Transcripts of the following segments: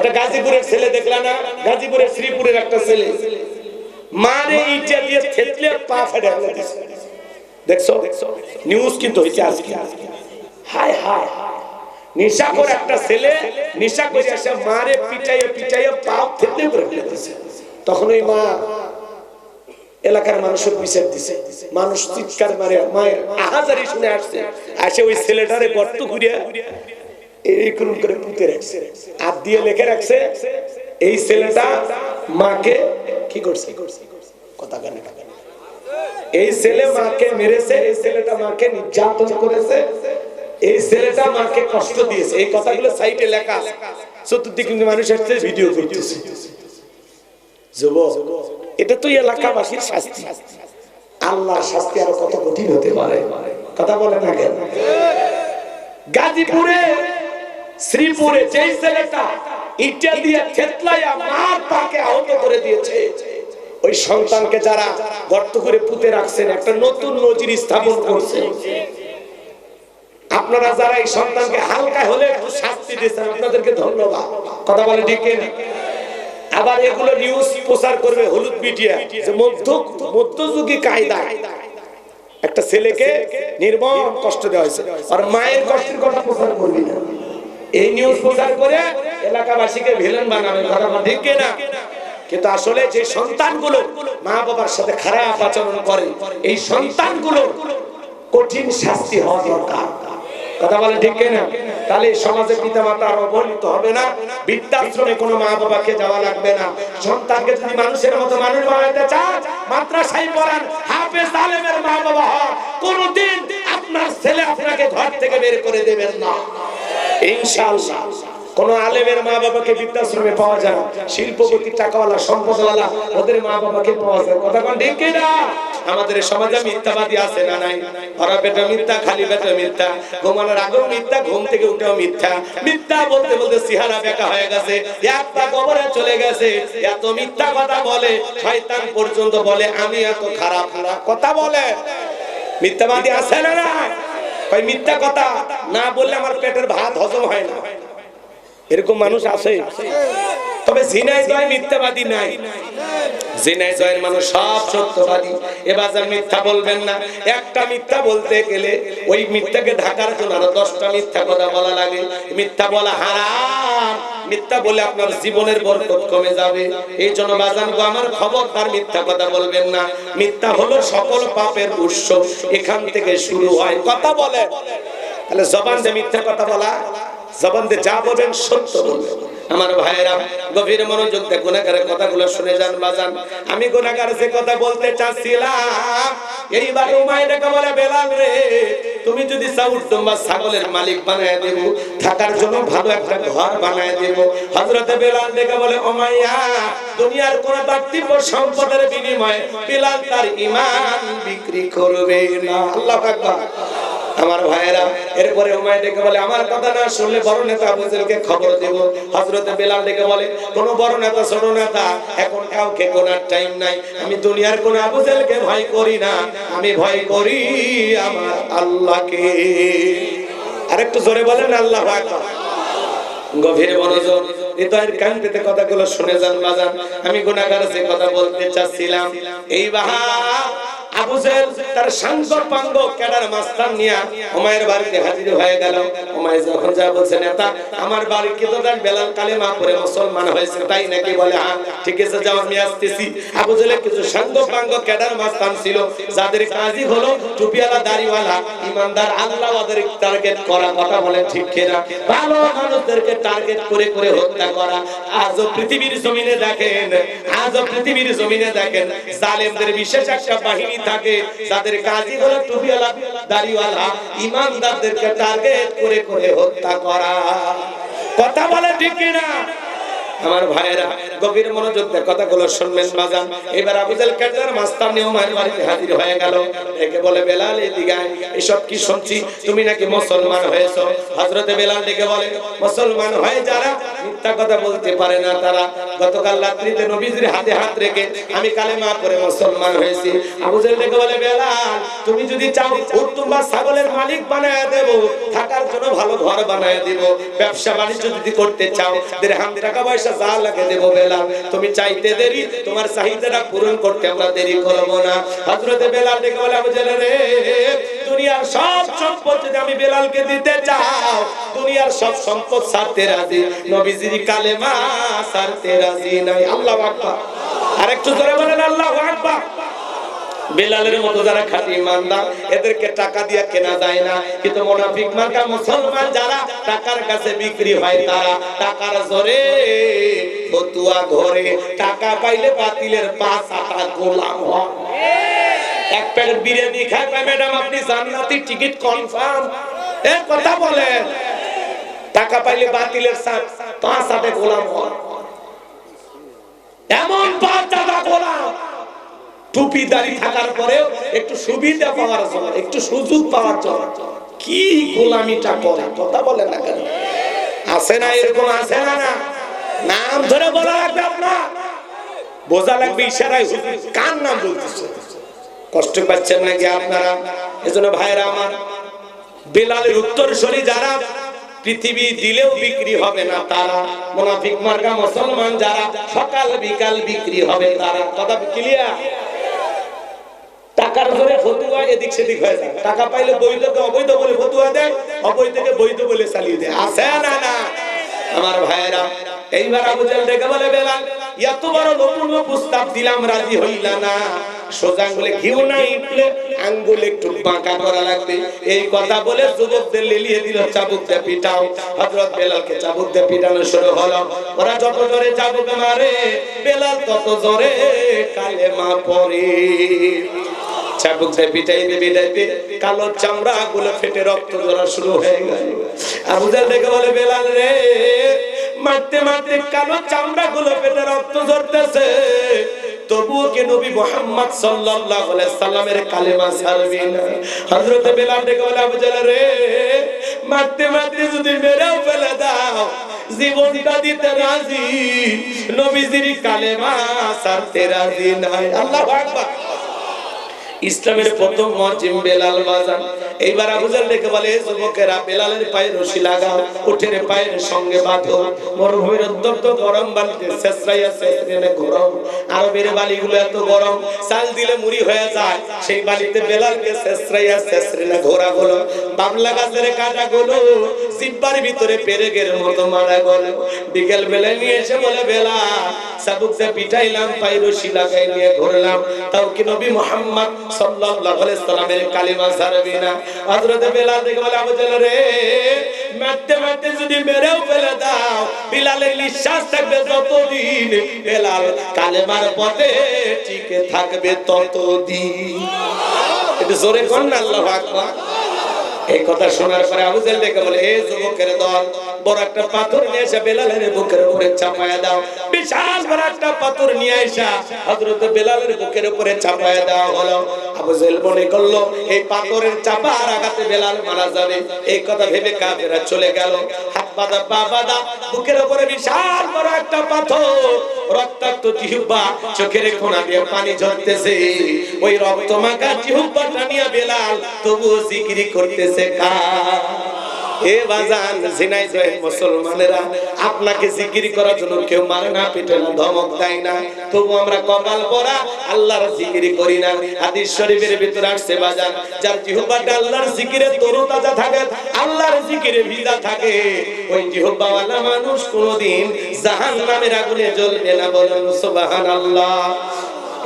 একটা গাজীপুরের ছেলে দেখলা না? গাজীপুরের শ্রীপুরের একটা ছেলে। মারে ইটা দিয়ে থেতলে পা ফেটে দেখছ? নিউজ কিন্তু হয়েছে আজকে। হায় হায় নেশা করে একটা ছেলে নেশা করে এসে মারে পিটাইয়ে পিটাইয়ে পা থেতলে করে ফেলে তখন ওই মা এলাকার মানুষের বিচার দিছে। মানুষ চিৎকার মারে, মায়ের আহাজারি শুনে আসছে। আসে ওই ছেলেটারে গর্ত ঘুরিয়া এইরকম করে পুঁতে রাখছে। আর দিয়ে লেখে রাখছে, এই ছেলেটা মাকে কি করছে? কথা কানে এই ছেলে মাকে মেরেছে, এই ছেলেটা মাকে নির্যাতন করেছে, এই ছেলেটা মাকে কষ্ট দিয়েছে। এই কথাগুলো সাইটে লেখা চতুর্দিকে মানুষ আসছে, ভিডিও করতেছে। এটা তো এলাকাবাসীর শাস্তি। আল্লাহর শাস্তি আরও কত কঠিন হতে পারে? কথা বলে না কেন? গাজীপুরে শ্রীপুরে যেই ছেলেটা ইটা দিয়ে থেতলাইয়া মার তাকে আহত করে দিয়েছে, ওই সন্তানকে যারা গর্ত করে পুঁতে রাখছেন, একটা নতুন নজির স্থাপন করছে। আপনারা যারা এই সন্তানকে হালকা হলে শাস্তি দিয়েছেন, আপনাদেরকে ধন্যবাদ। কথা বলে ঠিক আবার এগুলো নিউজ প্রচার করবে হলুদ মিডিয়া, যে মধ্য মধ্যযুগী কায়দা। একটা ছেলেকে নির্মম কষ্ট দেওয়া হয়েছে। আর মায়ের কষ্টের কথা প্রচার করবি না। এই নিউজ প্রচার করে এলাকাবাসীকে ভিলেন বানাবে ঠিক কিনা? কিন্তু আসলে যে সন্তানগুলো মা বাবার সাথে খারাপ আচরণ করে এই সন্তানগুলো কঠিন শাস্তি হওয়া দরকার। কথা বলে ঠিক কিনা? তাহলে সমাজে পিতা মাতা আর অবহেলিত হবে না বৃদ্ধাশ্রমে কোনো মা বাবাকে যাওয়া লাগবে না। সন্তানকে যদি মানুষের মতো মানুষ বানাতে চান মাদ্রাসায় পড়ান হাফেজ আলেমের মা বাবা হন কোনদিন আপনার ছেলে আপনাকে ঘর থেকে বের করে দেবেন না। ইনশাআল্লাহ। কোন আলেমের মা বাবাকে বৃদ্ধাশ্রমে পাওয়া যায়। শিল্পপতি, টাকাওয়ালা, সম্পদওয়ালা, ওদের মা বাবাকে পাওয়া যায় কথা কোন ঠিক না? আমাদের সমাজে মিথ্যাবাদী আছে না নাই? মিথ্যা, খালি মিথ্যা। ঘুমানোর আগেও মিথ্যা, ঘুম থেকে উঠেও মিথ্যা। মিথ্যা বলতে বলতে সিহারা বেকা হয়ে গেছে। একটা কবরে চলে গেছে। এত মিথ্যা কথা বলে, শয়তান পর্যন্ত বলে, আমি এত খারাপ খারাপ কথা বলে। মিথ্যাবাদী আছে না না ওই মিথ্যা কথা। না বললে আমার পেটের ভাত হজম হয় না। এরকম মানুষ আছে। তবে জয় মিথ্যাবাদী নাই। মানুষ সব সত্যবাদী। এবার মিথ্যা বলবেন না, একটা মিথ্যা বলতে গেলে ওই মিথ্যাকে ঢাকার জন্য আরও দশটা মিথ্যা কথা বলা লাগে। মিথ্যা বলা হারাম। মিথ্যা বলে আপনার জীবনের বরকত কমে যাবে। এই জন্য বাজান গো, আমার খবরদার মিথ্যা কথা বলবেন না। মিথ্যা হলো সকল পাপের উৎস। এখান থেকে শুরু হয়। কথা বলে তাহলে জবান যে মিথ্যা কথা বলা। জবান দিয়ে যা বলবেন সত্য বলবেন। আমার ভাইয়েরা, গভীর মনোযোগ দিয়ে গুণাগারের কথাগুলো শুনে যান, বাজান। আমি গুণাগার যে কথা বলতে চাচ্ছিলাম, এইবার উমাই ডেকে বলে, বেলাল রে, তুমি যদি চাউট বা ছাগলের মালিক বানায় দেব, থাকার জন্য ভালো একটা ঘর বানায় দেব। হযরতে বেলাল ডেকে বলে ওমাইয়া দুনিয়ার কোন পার্থিব সম্পদের বিনিময়ে বেলাল তার ঈমান বিক্রি করবে না। আল্লাহু আকবার। আমার ভাইয়েরা, এরপরে হুমায় ডেকে বলে, আমার কথা না শুনলে বড় নেতা আবুজেলকে খবর দেব? হযরতে বেলাল ডেকে বলে, কোন বড় নেতা, ছোট নেতা, এখন কাউকে কোনার টাইম নাই। আমি দুনিয়ার কোন আবুজেলকে ভয় করি না। আমি ভয় করি আমার আল্লাহকে। আরেকটু জোরে বলেন, আল্লাহ আকবার। গভীর মনোযোগ, হৃদয়ের কান পেতে কথাগুলো শুনে যান, বাজান। আমি গুনাহগার যে কথা বলতে চাচ্ছিলাম, এই বাহা আবু তার পাঙ্গ ক্যাডার মাস্টার নিয়া হুমায়ের বাড়িতে হাজির হয়ে গেল। হুমায় যখন যা বলছে, নেতা, আমার কি বেলাল কালেমা মুসলমান হয়েছে তাই নাকি? বলে হ্যাঁ ঠিক আছে, যাও, আমি আসতেছি। কিছু পাঙ্গ ক্যাডার মাস্টার ছিল, যাদের কাজই হলো দাড়িওয়ালা ইমানদার আল্লাহ ওদের টার্গেট করা। কথা বলে, ঠিক কিনা? ভালো মানুষদেরকে টার্গেট করে করে হত্যা করা। আজও পৃথিবীর জমিনে দেখেন, আজও পৃথিবীর জমিনে দেখেন, জালেমদের বিশেষ একটা বাহিনী থাকে হলো টুপিওয়ালা দাড়িওয়ালা, ইমানদারদেরকে টার্গেট করে করে হত্যা করা। কথা বলে ঠিক কিনা? আমার ভাইয়েরা, গভীর মনোযোগ কথাগুলো শুনবেন বাজান। এবার বাড়িতে হাজির হয়ে গেল। একে বলে, বেলাল এসব কি শুনছি? তুমি নাকি মুসলমান হয়েছো? হযরতে বেলাল ডেকে বলে, মুসলমান হয়ে যারা মিথ্যা কথা বলতে পারে না তারা গতকাল রাত্রিতে নবীজির হাতে হাত রেখে আমি কালেমা পড়ে মুসলমান হয়েছি। আবুজাল ডেকে বলে, বেলাল, তুমি যদি চাও উত্তম ছাগলের মালিক বানায় দেব, থাকার জন্য ভালো ঘর বানায় দিব, ব্যবসা বাণিজ্য যদি করতে চাও দেড়হাম টাকা পয়সা যা লাগে দেব, বেলাল। তুমি চাইতে দেরি, তোমার চাহিদাটা পূরণ করতে আমরা দেরি করব না। হযরতে বেলাল ডেকে বলে, আবু আবুজাল রে দুনিয়ার সব সম্পদ যদি আমি বেলালকে দিতে চাও, দুনিয়ার সব সম্পদ ছাড়তে রাজি। নবীজির কালেমা ছাড়তে রাজি। বেলালের মতো যারা ইমানদার এদেরকে টাকা দিয়ে কেনা যায় না। কিন্তু মুনাফিক মার্কা মুসলমান যারা, টাকার কাছে বিক্রি হয় তারা টাকার জোরে, ফতুয়া ধরে টাকা পাইলে বাতিলের পাঁচ গোলাম হয়। এক বিরিয়ানি ম্যাডাম, আপনি টিকিট কনফার্ম? এ, কথা বলেন। টাকা পাইলে বাতিলের পাঁচ আটে গোলাম হয়। এমন টুপি দাড়ি থাকার পরেও একটু সুবিধা পাওয়ার জন্য, একটু সুযোগ পাওয়ার জন্য। কি গোলামিটা করে, কথা বলেন না কেন? আছে না এরকম, আছে না না? নাম ধরে বলা লাগবে আপনার। বোঝা লাগবে ইশারায় কার নাম বলতেছে? কষ্ট পাচ্ছেন নাকি আপনারা? এজন্য ভাইরা আমার। বেলালের উত্তরসূরি যারা পৃথিবী দিলেও বিক্রি হবে না তারা। মুনাফিক মার্কা মুসলমান যারা সকাল বিকাল বিক্রি হবে তারা। কথা ক্লিয়ার টাকার ফতুয়া এদিক সেদিক হয়ে যায়। টাকা পাইলে বৈধকে অবৈধ বলে ফতুয়া দেয় অবৈধকে বৈধ বলে চালিয়ে দেয়। না না? আমার ভাইয়েরা, এইবার আবু বলে এত বড় নতুন প্রস্তাব দিলাম, রাজি হইলা না। সোজা আঙ্গুলে ঘিউ ইটলে আঙ্গুল একটু বাঁকা করা লাগবে। এই কথা বলে যুবকদের লেলিয়ে দিল চাবুক দিয়ে পিটাও। হযরত বেলালকে চাবুক দিয়ে পিটানো শুরু হলো। ওরা যত জোরে চাবুক মারে, বেলাল তত জোরে চাবুক দিয়ে কালো চামড়া গুলো ফেটে রক্ত ঝরা শুরু হয়ে গেল। আবু ডেকে বলে, বেলাল রে, মারতে মারতে কালো চামড়া গুলো ফেটে রক্ত ঝরতেছে। তবুও কে নবী মোহাম্মদ সাল্লাল্লাহু আলাইহি সাল্লামের কালেমা ছাড়বে না? হযরত বেলাল ডেকে বলে, আবু জালাল রে, মারতে মারতে যদি মেরেও ফেলে দাও, জীবনটা দিতে রাজি, নবীজির কালেমা ছাড়তে রাজি নাই। আল্লাহু আকবার। ইসলামের প্রথম মজিম বেলাল বাজান। এইবার আবুজাল ডেকে বলে যুবকেরা, বেলালের পায়ে রশি লাগাও উঠের পায়ের সঙ্গে বাঁধো। মরুভূমির উত্তপ্ত গরম বালিতে শেষরাইয়া শেষরেনে গরম আরবের বালিগুলো এত গরম, চাল দিলে মুড়ি হয়ে যায়। সেই বালিতে বেলালকে শেষরাইয়া শেষরেনে ঘোরা হলো। বাবলা গাছের কাটা গুলো, জিব্বার ভিতরে পেরেগের মতো মারা গেল। বিকেল বেলা নিয়ে এসে বলে, বেলা সাবুকতে পিটাইলাম পাই রশি লাগাই নিয়ে ঘুরলাম। তাও কি নবী মোহাম্মদ সাল্লাল্লাহু আলাইহি সাল্লামের কালিমা ছাড়বি না। হযরত বেলাল দেখে বলে, আবু জাহেল রে, মারতে মারতে যদি মেরেও ফেলে দাও, বিলালের নিঃশ্বাস থাকবে যতদিন বেলাল কালেমার পথে টিকে থাকবে ততদিন। একটু জোরে কর না, আল্লাহু আকবার। এই কথা শোনার পরে আবু জাহেল ডেকে বলে এই যুবকের দল বড় একটা পাথর নিয়ে এসে বেলালের বুকের উপরে চাপায়া দাও। বিশাল বড় একটা পাথর নিয়ে এসে হযরত বেলালের বুকের উপরে চাপায়া দেওয়া হলো। আবু জাহেল মনে করল, এই পাথরের চাপার আঘাতে বেলাল মারা যাবে। এই কথা ভেবে কাফেরা চলে গেল। হাত বাঁধা, পা বাঁধা, বুকের উপরে বিশাল বড় একটা পাথর। রক্তাক্ত জিহ্বা চোখের কোণা দিয়ে পানি ঝরতেছে। ওই রক্ত মাখা জিহ্বাটা নিয়ে বেলাল তবুও জিকিরি করতেছে। কা এ বাজান জয় মুসলমানেরা আপনাকে জিকিরি করার জন্য কেউ মারে না পিটে না, ধমক দেয় না। তবু আমরা কপাল পরা, আল্লাহর জিকিরি করি না। হাদিস শরীফের ভিতরে আসছে, বাজান, যার জিহ্বাটা আল্লাহর জিকিরে তরুতাজা থাকে, আল্লাহর জিকিরে ভিজা থাকে। ওই জিহ্বাওয়ালা মানুষ কোনোদিন জাহান্নামের আগুনে জ্বলবে না বলেন, সুবহানাল্লাহ।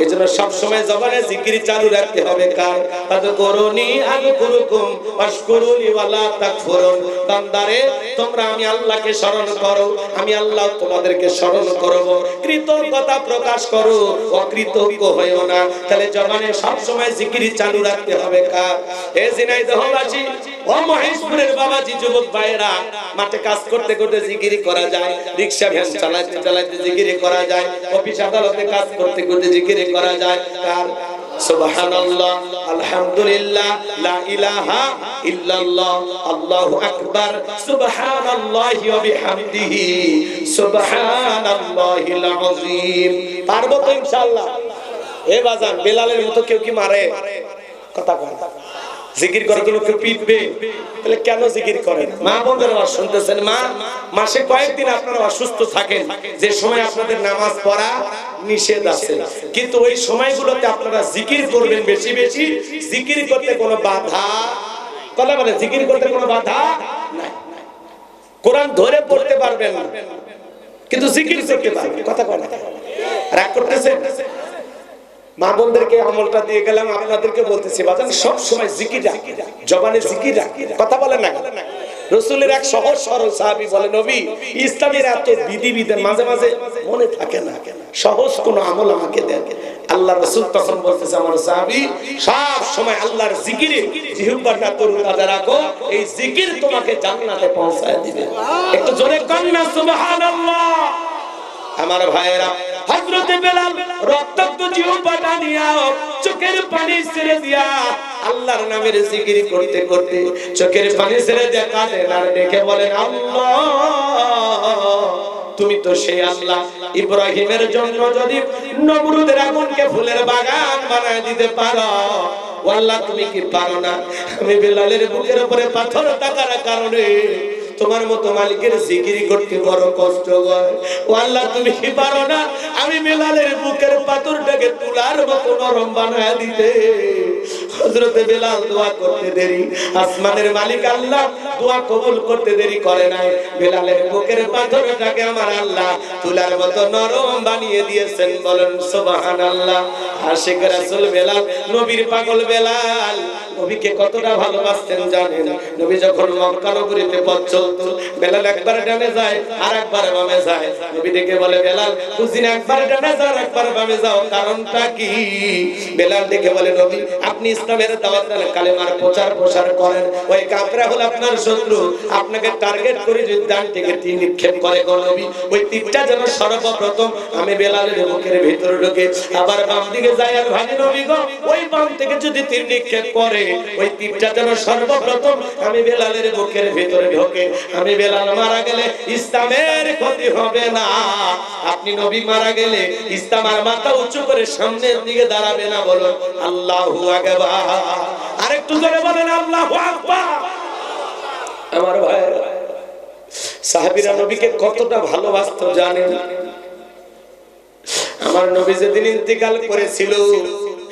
এই জন্য সবসময় জবানে জিকির চালু রাখতে হবে, কার? তাদের করুনি আগে করুকুম অস্করুনি ওয়ালা তাকফুরুন। বান্দারে, তোমরা আমি আল্লাহকে স্মরণ করো, আমি আল্লাহ তোমাদেরকে স্মরণ করব। কৃতজ্ঞতা প্রকাশ করো, অকৃতজ্ঞ হইও না। তাহলে জবানে সবসময় জিকির চালু রাখতে হবে, কার? এ জিনাইদহবাসী ও মহেশপুরের বাবাজি, যুবক ভাইরা মাঠে কাজ করতে করতে জিকিরি করা যায়, রিক্সা ভ্যান চালাতে চালাতে জিকিরি করা যায়, অফিস আদালতে কাজ করতে করতে জিকিরি করা যায় কার সুবহানাল্লাহ, আলহামদুলিল্লাহ, লা ইলাহা ইল্লাল্লাহ, আল্লাহু আকবার, সুবহানাল্লাহি ওয়া বিহামদিহি, সুবহানাল্লাহিল আযীম। পারব তো ইনশাআল্লাহ? এ বাজার বেলালের মতো কেউ কি মারে? কথা কয় জিকির করার জন্য কেউ পিটবে তাহলে কেন জিকির করেন? মা আওয়াজ শুনতেছেন। মা, মাসে কয়েকদিন আপনারা অসুস্থ থাকেন। যে সময় আপনাদের নামাজ পড়া নিষেধ আছে। কিন্তু ওই সময়গুলোতে আপনারা জিকির করবেন বেশি বেশি। জিকির করতে কোনো বাধা কথা বলে, জিকির করতে কোনো বাধা নাই। কোরআন ধরে পড়তে পারবেন না। কিন্তু জিকির করতে পারবেন। কথা কয় না। রাগ করতেছেন? মা আমলটা দিয়ে গেলাম, আপনাদেরকে বলতেছি, বাজান, সব সময় জিকির, জবানে জিকির, কথা বলেন না। রসুলের এক সহজ সরল সাহাবী বলে, নবী, ইসলামের এত বিধি বিধান মাঝে মাঝে মনে থাকে না। সহজ কোন আমল আমাকে দেন। আল্লাহ রসুল তখন বলতেছে, আমার সাহাবী, সব সময় আল্লাহর জিকিরে জিহুব্বাটা তরু তাজা রাখো। এই জিকির তোমাকে জান্নাতে পৌঁছায় দিবে। একটু জোরে কন্যা সুবহানাল্লাহ। আমার ভাইয়েরা হযরতে বেলাল রক্তাক্ত চোখের পানি ছেড়ে দিয়া আল্লাহর নামের জিকির করতে করতে চোখের পানি ছেড়ে দিয়া দেখে বলেন, আল্লাহ, তুমি তো সেই আল্লাহ। ইব্রাহিমের জন্য যদি নমরুদের আগুনকে ফুলের বাগান বানায় দিতে পারো আল্লাহ তুমি কি পারো না? আমি বেলালের বুকের উপরে পাথর থাকার কারণে তোমার মতো মালিকের জিকিরি করতে বড় কষ্ট হয়। ও আল্লাহ, তুমি কি পারো না? আমি বেলালের বুকের পাথরটাকে তুলার মতো নরম বানায় দিতে। বানিয়ে বেলাল, নবীর পাগল বেলাল নবীকে কতটা ভালোবাসতেন জানেন? নবী যখন মক্কা নগরীতে পথ চলতো, বেলাল একবার ডানে যায় আর একবার বামে যায়। নবী ডেকে বলে, বেলাল দুদিন একবার ডানে যাও আর একবার বামে যাও, কারণটা কি? বেলাল ডেকে বলে, নবী, আপনি ইসলামের দাওয়াত দেন, কালেমার প্রচার প্রসার করেন। ওই কাফেররা হলো আপনার শত্রু। আপনাকে টার্গেট করে যদি ডান থেকে তীর নিক্ষেপ করে গো নবী, ওই তীরটা যেন সর্বপ্রথম আমি বেলালের বুকের ভিতরে ঢুকে, আবার বাম দিকে যায় আর ভাবি নবী গো, ওই বাম থেকে যদি তীর নিক্ষেপ করে ওই তীরটা যেন সর্বপ্রথম আমি বেলালের বুকের ভিতরে ঢোকে। আমি বেলাল মারা গেলে ইসলামের ক্ষতি হবে না। আপনি নবী মারা গেলে ইসলাম আর মাথা উঁচু করে সামনের দিকে দাঁড়াবে না বলুন, আল্লাহু আরেকটু জোরে বলেন, আল্লাহু আমার ভাইয়েরা, সাহাবীরা নবীকে কতটা ভালোবাসতো জানেন? আমার নবী যেদিন ইন্তিকাল করেছিল